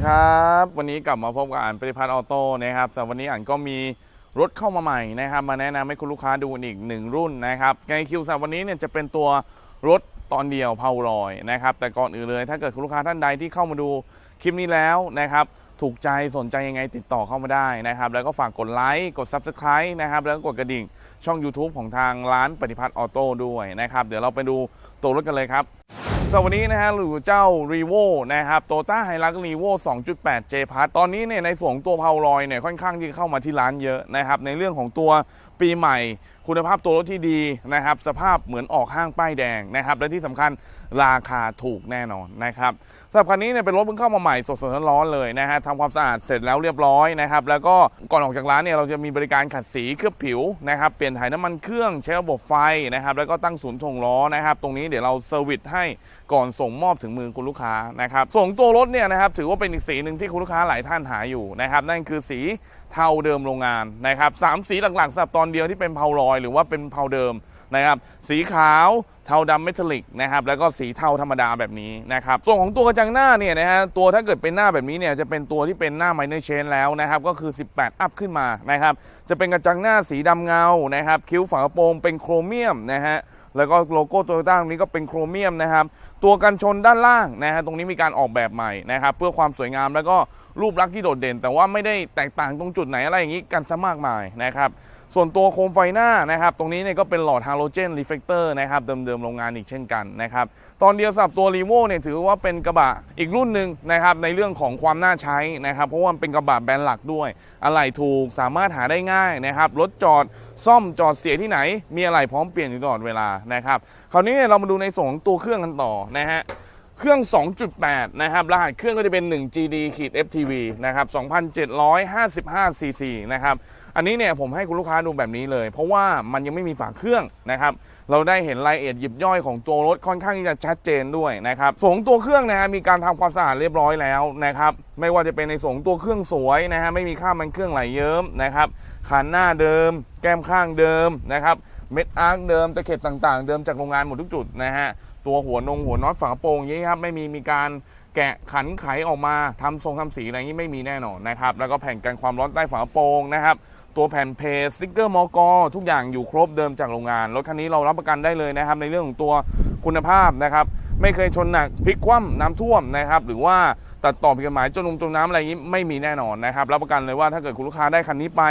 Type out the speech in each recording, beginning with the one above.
ดีครับ วันนี้กลับมาพบกับอ่านปริพัฒน์ออโต้นะครับสำหรับวันนี้อ่านก็มีรถเข้ามาใหม่นะครับ มาแนะนำให้คุณลูกค้าดูอีกหนึ่งรุ่นนะครับในคิวสำหรับวันนี้เนี่ยจะเป็นตัวรถตอนเดียวเพาลอยนะครับ แต่ก่อนอื่นเลย ถ้าเกิดคุณลูกค้าท่านใดที่เข้ามาดูคลิปนี้แล้วนะครับ ถูกใจสนใจยังไงติดต่อเข้ามาได้นะครับ แล้วก็ฝากกดไลค์กด Subscribe นะครับแล้วก็กดกระดิ่งช่อง YouTube ของทางร้านปฏิพัฒน์ออโต้ด้วยนะครับ เดี๋ยวเราไปดู ตัวรถกันเลยครับสำหรับวันนี้นะฮะหรือเจ้า r e v o นะครับโตต้าไฮรักรีโว 2.8 J p a s ตอนนี้เนี่ยในส่วนของตัวเพาลอยเนี่ยค่อนข้างที่เข้ามาที่ร้านเยอะนะครับในเรื่องของตัวปีใหม่ คุณภาพตัวรถที่ดีนะครับสภาพเหมือนออกห้างป้ายแดงนะครับและที่สำคัญ ราคาถูกแน่นอนนะครับสำหรับคันนี้เนี่ยเป็นรถเพิ่งเข้ามาใหม่สดๆร้อนๆเลยนะฮะทำความสะอาดเสร็จแล้วเรียบร้อยนะครับแล้วก็ก่อนออกจากร้านเนี่ยเราจะมีบริการขัดสีเคลือบผิวนะครับเปลี่ยนถ่ายน้ำมันเครื่องใช้ระบบไฟนะครับแล้วก็ตั้งศูนย์ถ่วงล้อนะครับตรงนี้เดี๋ยวเราเซอร์วิสให้ก่อนส่งมอบถึงมือคุณลูกค้านะครับส่งตัวรถเนี่ยนะครับถือว่าเป็นอีกสีหนึ่งที่คุณลูกค้าหลายท่านหาอยู่นะครับนั่นคือสีเทาเดิมโรงงานนะครับสามสีหลักๆสำหรับตอนเดียวที่เป็นเพาลอย หรือว่าเป็นเพาเดิม นะครับสีขาวเทาดำเมทัลลิกนะครับแล้วก็สีเทาธรรมดาแบบนี้นะครับส่วนของตัวกระจังหน้าเนี่ยนะฮะตัวถ้าเกิดเป็นหน้าแบบนี้เนี่ยจะเป็นตัวที่เป็นหน้าไมเนอร์เชนแล้วนะครับก็คือ 18 อัพขึ้นมานะครับจะเป็นกระจังหน้าสีดำเงานะครับคิ้วฝากระโปรงเป็นโครเมียมนะฮะแล้วก็โลโก้โตโยต้าตรงนี้ก็เป็นโครเมียมนะครับตัวกันชนด้านล่างนะฮะตรงนี้มีการออกแบบใหม่นะครับเพื่อความสวยงามแล้วก็รูปลักษณ์ที่โดดเด่น แต่ว่าไม่ได้แตกต่างตรงจุดไหนอะไรอย่างนี้กันซะมากมายนะครับ ส่วนตัวโคมไฟหน้านะครับตรงนี้เนี่ยก็เป็นหลอดฮาโลเจนรีเฟกเตอร์นะครับเดิมๆโรงงานอีกเช่นกันนะครับตอนเดียวสับตัวรีโวเนี่ยถือว่าเป็นกระบะอีกรุ่นหนึ่งนะครับในเรื่องของความน่าใช้นะครับเพราะว่ามันเป็นกระบะแบรนด์หลักด้วย อะไหล่ถูกสามารถหาได้ง่ายนะครับรถจอดซ่อมจอดเสียที่ไหน มีอะไหล่พร้อมเปลี่ยนอยู่ตลอดเวลานะครับคราวนี้เนี่ยเรามาดูในส่วนของตัวเครื่องกันต่อนะฮะเครื่อง 2.8 นะครับ รหัสเครื่องก็จะเป็น 1 GD ขีด FTV นะครับ 2,755 cc นะครับ อันนี้เนี่ยผมให้คุณลูกค้าดูแบบนี้เลย เพราะว่ามันยังไม่มีฝาเครื่องนะครับเราได้เห็นรายละเอียดยิบย่อยของตัวรถค่อนข้างที่จะชัดเจนด้วยนะครับส่งตัวเครื่องนะฮะมีการทำความสะอาดเรียบร้อยแล้วนะครับไม่ว่าจะเป็นในส่งตัวเครื่องสวยนะฮะไม่มีค่ามันเครื่องไหลเยิ้มนะครับคันหน้าเดิม แก้มข้างเดิมนะครับเม็ดอาร์คเดิมตะเข็บต่างๆ เดิมจากโรงงานหมดทุกจุดนะฮะตัวหัวนงหัวน็อตฝากระโปรงอย่างนี้ครับไม่มีมีการแกะขันไขออกมาทำทรงทำสีอะไรนี้ไม่มีแน่นอนนะครับแล้วก็แผ่นกันความร้อนใต้ฝากระโปรงนะครับ ตัวแผ่นเพจสติกเกอร์มอกทุกอย่างอยู่ครบเดิมจากโรงงาน รถคันนี้เรารับประกันได้เลยนะครับ ในเรื่องของตัวคุณภาพนะครับ ไม่เคยชนหนักพลิกคว่ำน้ำท่วมนะครับ หรือว่า ตัดต่อผิดกฎหมายจนลงจมน้ำอะไรอย่างนี้ไม่มีแน่นอนนะครับรับประกันเลยว่าถ้าเกิดคุณลูกค้าได้คันนี้ไป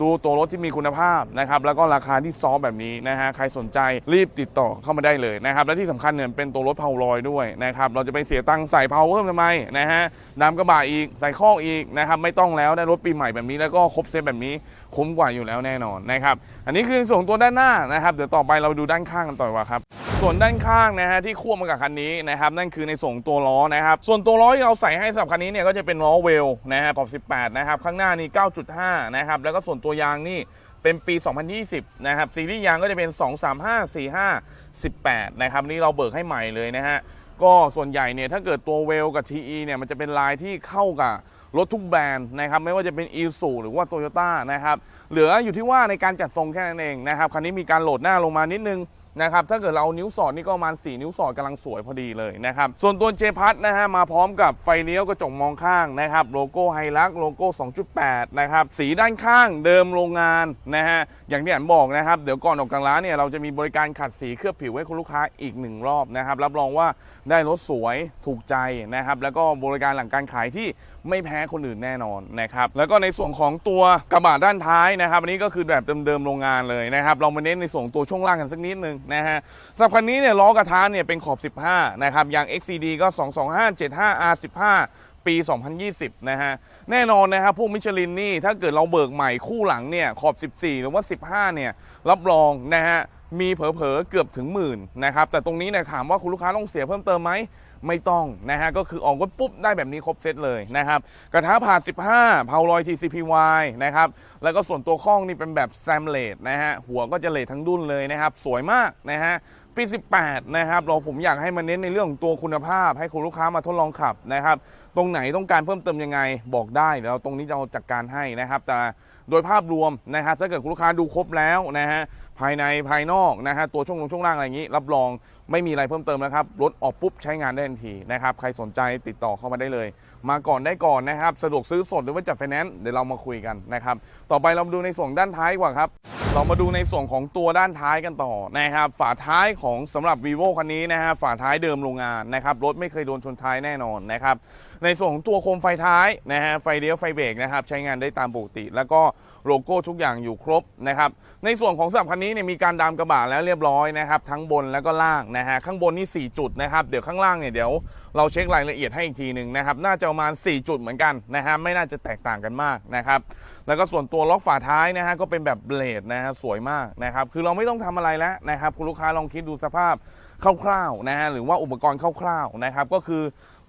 ดูตัวรถที่มีคุณภาพนะครับแล้วก็ราคาที่ซอฟแบบนี้นะฮะใครสนใจรีบติดต่อเข้ามาได้เลยนะครับและที่สำคัญเนี่ยเป็นตัวรถเพาลอยด้วยนะครับเราจะไปเสียตังค์ใส่เพาเพิ่มทำไมนะฮะดำกระบะอีกใส่ข้ออีกนะครับไม่ต้องแล้วได้รถปีใหม่แบบนี้แล้วก็ครบเซตแบบนี้คุ้มกว่าอยู่แล้วแน่นอนนะครับอันนี้คือส่วนตัวด้านหน้านะครับเดี๋ยวต่อไปเราดูด้านข้างกันต่อว่าครับ ส่วนด้านข้างนะฮะที่ควบมากับคันนี้นะครับนั่นคือในส่วนของตัวล้อนะครับส่วนตัวล้อที่เราใส่ให้สำหรับคันนี้เนี่ยก็จะเป็นล้อเวลนะฮะขอบ18 นะครับ ข้างหน้านี่ 9.5 นะครับ แล้วก็ส่วนตัวยางนี่เป็นปี 2020 นะครับ ซีรีส์ยางก็จะเป็น 235 45 18 นะครับ นี่เราเบิกให้ใหม่เลยนะฮะ ก็ส่วนใหญ่เนี่ยถ้าเกิดตัวเวลกับ TE เนี่ยมันจะเป็นลายที่เข้ากับรถทุกแบรนด์นะครับ ไม่ว่าจะเป็น i s u หรือว่า Toyota นะครับ เหลืออยู่ที่ว่าในการจัดทรงแค่นั้นเองนะครับ คันนี้มีการโหลดหน้าลงมานิดนึง นะครับถ้าเกิดเราเอานิ้วสอดนี่ก็ประมาณ 4 นิ้วสอดกำลังสวยพอดีเลยนะครับส่วนตัวเจพัทนะฮะมาพร้อมกับไฟเลี้ยวกระจกมองข้างนะครับโลโก้ไฮลักโลโก้ 2.8 นะครับสีด้านข้างเดิมโรงงานนะฮะอย่างที่อันบอกนะครับเดี๋ยวก่อนออกจากร้านเนี่ยเราจะมีบริการขัดสีเคลือบผิวให้คุณลูกค้าอีกหนึ่งรอบนะครับรับรองว่าได้รถสวยถูกใจนะครับแล้วก็บริการหลังการขายที่ไม่แพ้คนอื่นแน่นอนนะครับแล้วก็ในส่วนของตัวกระบะด้านท้ายนะครับอันนี้ก็คือแบบเดิมๆโรงงานเลยนะครับเรามาเน้นในส่วนตัวช่วงล่างกันสักนิดนึงนะฮะสำหรับคันนี้เนี่ยล้อกระทะเนี่ยเป็นขอบ 15 นะครับยาง XCD ก็ 225 75 R15 ปี 2020 นะฮะ แน่นอนนะครับพวกมิชลินนี่ ถ้าเกิดเราเบิกใหม่คู่หลังเนี่ย ขอบ 14 หรือว่า 15 เนี่ย รับรองนะฮะ มีเผลอๆ เกือบถึงหมื่นนะครับ แต่ตรงนี้เนี่ยถามว่าคุณลูกค้าต้องเสียเพิ่มเติมไหม ไม่ต้องนะฮะก็คือออกรถปุ๊บได้แบบนี้ครบเซตเลยนะครับกระทะผ่าน 15เผาลอย TCPY นะครับแล้วก็ส่วนตัวข้องนี่เป็นแบบแซมเลดนะฮะหัวก็จะเลดทั้งดุ้นเลยนะครับ สวยมากนะฮะปี 18 นะครับเราผมอยากให้มาเน้นในเรื่องของตัวคุณภาพ ให้คุณลูกค้ามาทดลองขับนะครับ ตรงไหนต้องการเพิ่มเติมยังไงบอกได้เดี๋ยวเราตรงนี้จะเอาจัดการให้นะครับ แต่โดยภาพรวมนะฮะถ้าเกิดคุณลูกค้าดูครบแล้วนะฮะภายในภายนอกนะฮะตัวช่วงลงช่วงล่างอะไรอย่างนี้ รับรอง ไม่มีอะไรเพิ่มเติมแล้วครับรถออกปุ๊บใช้งานได้ทันทีนะครับใครสนใจติดต่อเข้ามาได้เลย มาก่อนได้ก่อนนะครับ สะดวกซื้อสดหรือว่าจัดไฟแนนซ์เดี๋ยวเรามาคุยกันนะครับ ต่อไปเรามาดูในส่วนด้านท้ายกว่าครับ เรามาดูในส่วนของตัวด้านท้ายกันต่อนะครับ ฝาท้ายของสำหรับ vivo คันนี้นะฮะฝาท้ายเดิมโรงงานนะครับรถไม่เคยโดนชนท้ายแน่นอนนะครับ ในส่วนของตัวโคมไฟท้ายนะฮะไฟเลี้ยวไฟเบรกนะครับใช้งานได้ตามปกติ แล้วก็โลโก้ทุกอย่างอยู่ครบนะครับ ในส่วนของสำหรับคันนี้เนี่ยมีการดามกระบะแล้วเรียบร้อยนะครับ ทั้งบนแล้วก็ล่างนะฮะข้างบนนี่ 4 จุดนะครับเดี๋ยวข้างล่างเนี่ยเดี๋ยว เราเช็ครายละเอียดให้อีกทีหนึ่งนะครับน่าจะประมาณ 4 จุดเหมือนกันนะฮะไม่น่าจะแตกต่างกันมากนะครับแล้วก็ส่วนตัวล็อกฝาท้ายนะฮะก็เป็นแบบเบลดนะฮะสวยมากนะครับคือเราไม่ต้องทำอะไรแล้วนะครับคุณลูกค้าลองคิดดูสภาพคร่าวๆนะฮะหรือว่าอุปกรณ์คร่าวๆนะครับก็คือ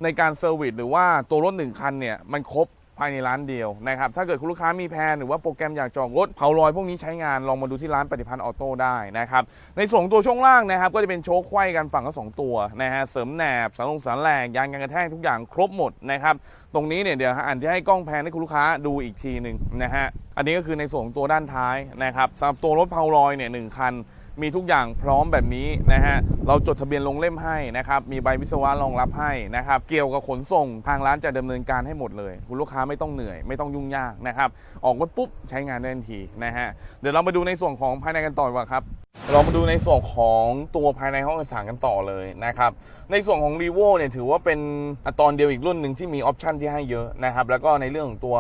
ในการเซอร์วิสหรือว่าตัวรถหนึ่งคันเนี่ยมันครบ ภายในร้านเดียวนะครับ ถ้าเกิดคุณลูกค้ามีแพลนหรือว่าโปรแกรมอยากจองรถเผาลอยพวกนี้ใช้งานลองมาดูที่ร้านปฏิพันธ์ออโต้ได้นะครับ ในส่วนของตัวช่วงล่างนะครับ ก็จะเป็นโชคไขว้กันฝั่งละสองตัวนะฮะเสริมแหนบสารลงสารแหลกยางกันกระแทกทุกอย่างครบหมดนะครับ ตรงนี้เนี่ยเดี๋ยวอันจะให้กล้องแพนให้คุณลูกค้าดูอีกทีหนึ่งนะฮะอันนี้ก็คือในส่วนของตัวด้านท้ายนะครับสำหรับตัวรถเพาลอยเนี่ยหนึ่งคัน มีทุกอย่างพร้อมแบบนี้นะฮะเราจดทะเบียนลงเล่มให้นะครับมีใบวิศวะรองรับให้นะครับเกี่ยวกับขนส่งทางร้านจะดำเนินการให้หมดเลย คุณลูกค้าไม่ต้องเหนื่อยไม่ต้องยุ่งยากนะครับออกรถปุ๊บใช้งานได้ทันทีนะฮะเดี๋ยวเรามาดูในส่วนของภายในกันต่อว่าครับเรามาดูในส่วนของตัวภายในห้องโดยสารกันต่อเลยนะครับ ในส่วนของ r e v o เนี่ยถือว่าเป็นอตอนเดียวอีกรุ่นหนึ่งที่มีออปชันที่ให้เยอะนะครับ แล้วก็ในเรื่องของตัว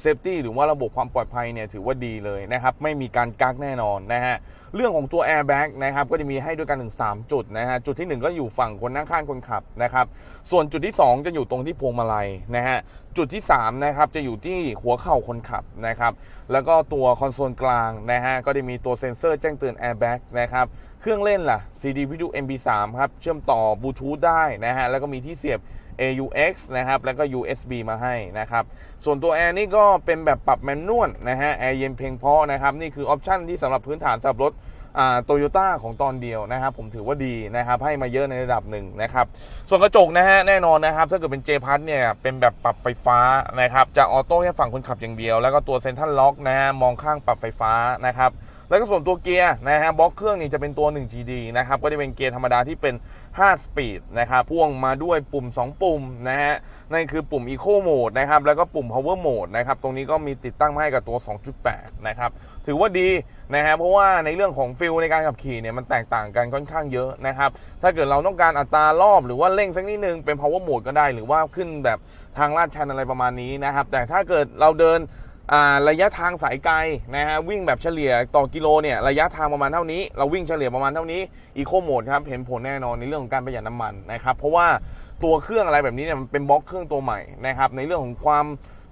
เซฟตี้หรือว่าระบบความปลอดภัยเนี่ยถือว่าดีเลยนะครับไม่มีการกักแน่นอนนะฮะเรื่องของตัว airbag นะครับก็จะมีให้ด้วยกันถึง 3 จุดนะฮะจุดที่ 1 ก็อยู่ฝั่งคนนั่งข้างคนขับนะครับส่วนจุดที่ 2 จะอยู่ตรงที่พวงมาลัยนะฮะจุดที่3นะครับจะอยู่ที่หัวเข่าคนขับนะครับแล้วก็ตัวคอนโซลกลางนะฮะก็จะมีตัวเซ็นเซอร์แจ้งเตือน airbag นะครับเครื่องเล่นล่ะ CD วิทยุ MP3 ครับเชื่อมต่อบลูทูธได้นะฮะแล้วก็มีที่เสียบ AUX นะครับ แล้วก็ USB มาให้นะครับ ส่วนตัวแอร์นี่ก็เป็นแบบปรับแมนนวลนะฮะ แอร์เย็นเพียงพอนะครับ นี่คือออปชันที่สำหรับพื้นฐานสำหรับรถโตโยต้าของตอนเดียวนะครับ ผมถือว่าดีนะครับ ให้มาเยอะในระดับหนึ่งนะครับ ส่วนกระจกนะฮะแน่นอนนะครับ ถ้าเกิดเป็น J พัทเนี่ยเป็นแบบปรับไฟฟ้านะครับ จะออโต้แค่ฝั่งคนขับอย่างเดียว แล้วก็ตัวเซนทรัลล็อกนะฮะมองข้างปรับไฟฟ้านะครับ แล้วก็ส่วนตัวเกียร์นะฮะบล็อกเครื่องนี่จะเป็นตัว 1GD นะครับก็จะเป็นเกียร์ธรรมดาที่เป็น 5 สปีดนะครับพ่วงมาด้วยปุ่ม 2 ปุ่มนะฮะนั่นคือปุ่ม Eco Mode นะครับแล้วก็ปุ่ม Power Mode นะครับตรงนี้ก็มีติดตั้งมาให้กับตัว 2.8 นะครับถือว่าดีนะฮะเพราะว่าในเรื่องของฟิลในการขับขี่เนี่ยมันแตกต่างกันค่อนข้างเยอะนะครับถ้าเกิดเราต้องการอัตรารอบหรือว่าเร่งสักนิดนึงเป็น Power Mode ก็ได้ หรือว่าขึ้นแบบทางลาดชันอะไรประมาณนี้นะครับแต่ถ้าเกิดเราเดินอ่า ระยะทางสายไกลนะฮะวิ่งแบบเฉลี่ยต่อกิโลเนี่ยระยะทางประมาณเท่านี้ เราวิ่งเฉลี่ยประมาณเท่านี้อีโคโหมดครับเห็นผลแน่นอนในเรื่องของการประหยัดน้ำมันนะครับเพราะว่าตัวเครื่องอะไรแบบนี้เนี่ยมันเป็นบล็อกเครื่องตัวใหม่นะครับในเรื่องของความ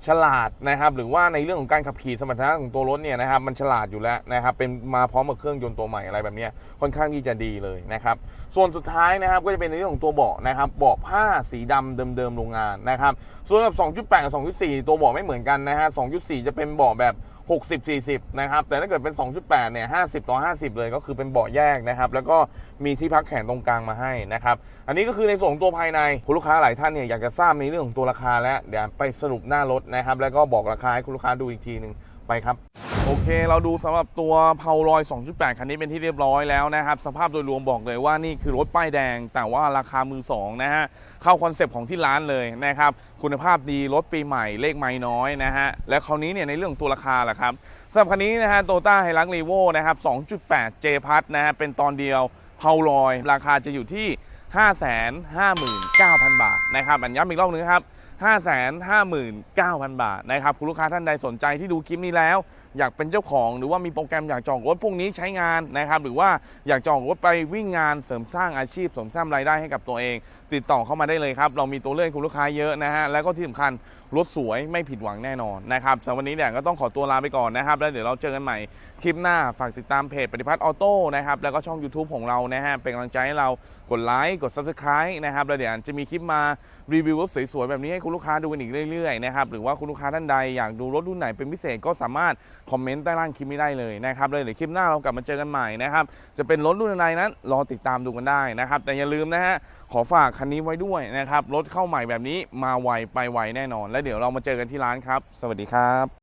ฉลาดนะครับหรือว่าในเรื่องของการขับขี่สมรรถนะของตัวรถเนี่ยนะครับมันฉลาดอยู่แล้วนะครับเป็นมาพร้อมกับเครื่องยนต์ตัวใหม่อะไรแบบนี้ค่อนข้างที่จะดีเลยนะครับส่วนสุดท้ายนะครับก็จะเป็นในเรื่องของตัวเบาะนะครับเบาะผ้าสีดำเดิมๆโรงงานนะครับส่วนกับ 2.8 กับ 2.4 ตัวเบาะไม่เหมือนกันนะฮะ2.4 จะเป็นเบาะแบบ 60 40 นะครับ แต่ถ้าเกิดเป็น 2.8 เนี่ย 50 ต่อ 50 เลยก็คือเป็นเบาะแยกนะครับ แล้วก็มีที่พักแขนตรงกลางมาให้นะครับ อันนี้ก็คือในส่วนของตัวภายในคุณลูกค้าหลายท่านเนี่ยอยากจะทราบในเรื่องของตัวราคาแล้ว เดี๋ยวไปสรุปหน้ารถนะครับ แล้วก็บอกราคาให้คุณลูกค้าดูอีกทีหนึ่งไปครับ โอเค เราดูสำหรับตัวเพาลอย 2.8 คันนี้เป็นที่เรียบร้อยแล้วนะครับ สภาพโดยรวมบอกเลยว่านี่คือรถป้ายแดง แต่ว่าราคามือสองนะฮะ เข้าคอนเซปต์ของที่ร้านเลยนะครับ คุณภาพดีรถปีใหม่เลขไม่น้อยนะฮะและคราวนี้เนี่ยในเรื่องตัวราคาล่ะครับสำหรับคันนี้นะฮะโตต้าไฮรักรีโวนะครับ 2.8 J พัทนะฮะเป็นตอนเดียวเพาลอย ราคาจะอยู่ที่ 559,000 บาทนะครับอันย้ำอีกรอบนึงครับ 559,000 บาทนะครับคุณลูกค้าท่านใดสนใจที่ดูคลิปนี้แล้ว อยากเป็นเจ้าของ หรือว่ามีโปรแกรมอยากจองรถพวกนี้ใช้งานนะครับ หรือว่าอยากจองรถไปวิ่งงานเสริมสร้างอาชีพเสริมสร้างรายได้ให้กับตัวเอง ติดต่อเข้ามาได้เลยครับ เรามีตัวเลือกคุณลูกค้าเยอะนะฮะแล้วก็ที่สำคัญ รถสวยไม่ผิดหวังแน่นอนนะครับสำหรับวันนี้เนี่ยก็ต้องขอตัวลาไปก่อนนะครับ แล้วเดี๋ยวเราเจอกันใหม่คลิปหน้าฝากติดตามเพจปฏิพัฒน์ออโต้นะครับแล้วก็ช่อง YouTube ของเรานะฮะเป็นกำลังใจให้เรากดไลค์กด Subscribe นะครับแล้วเดี๋ยวจะมีคลิปมารีวิวรถสวยๆแบบนี้ให้คุณลูกค้าดูกันอีกเรื่อยๆนะครับหรือว่าคุณลูกค้าท่านใดอยากดูรถรุ่นไหนเป็นพิเศษก็สามารถคอมเมนต์ใต้ล่างคลิปนี้ได้เลยนะครับเลยเดี๋ยวคลิปหน้าเรากลับมาเจอกันใหม่นะครับจะเป็นรถรุ่นอะไรนั้นรอติดตามดูกันได้นะครับแต่อย่าลืมนะฮะ ขอฝากคันนี้ไว้ด้วยนะครับ รถเข้าใหม่แบบนี้มาไวไปไวแน่นอน และเดี๋ยวเรามาเจอกันที่ร้านครับ สวัสดีครับ